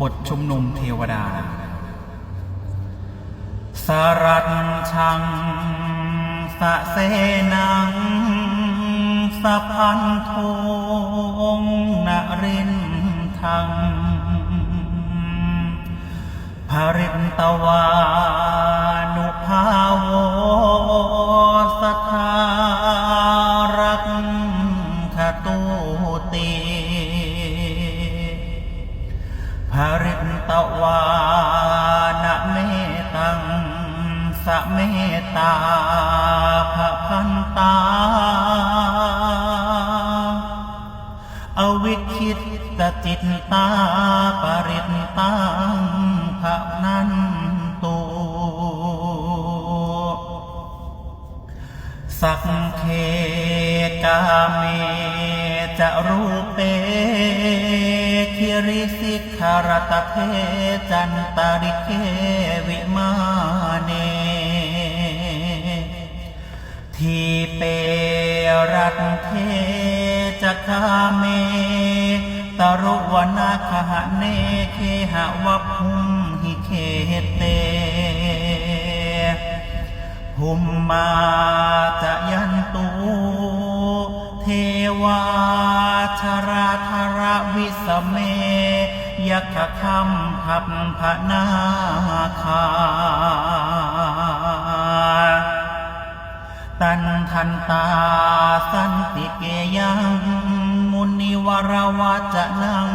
บทชุมนุมเทวดา สรัตชัง สะเสนังสะพันโทงนรินทังภริตตวานุภาโวสทารักขตุติ ภริตตวานะเมตังสะเมตตาภพันตา อวิคิตตจิตตาปริตตังภะนันตุสักเคกาเมจะรูเป คิริสิกขารตะเพจันตาริเควิมาเน ทีเปรัตเทจะคาเม ตรุวนาคหะเนเคหะวะพุมหิเคเตภุมมาจะยันตุเท วาชราธรวิสเมยักขคัมพับพนาคา ตันทันตาสันติเกยัง มุนิวรวัจนัง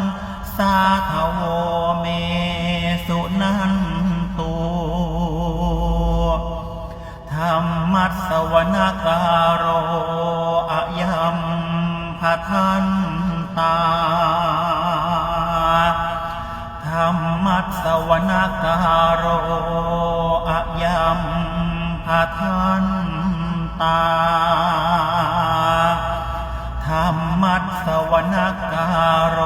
โรอะยัมพทันตา ธรรมัสวนการโร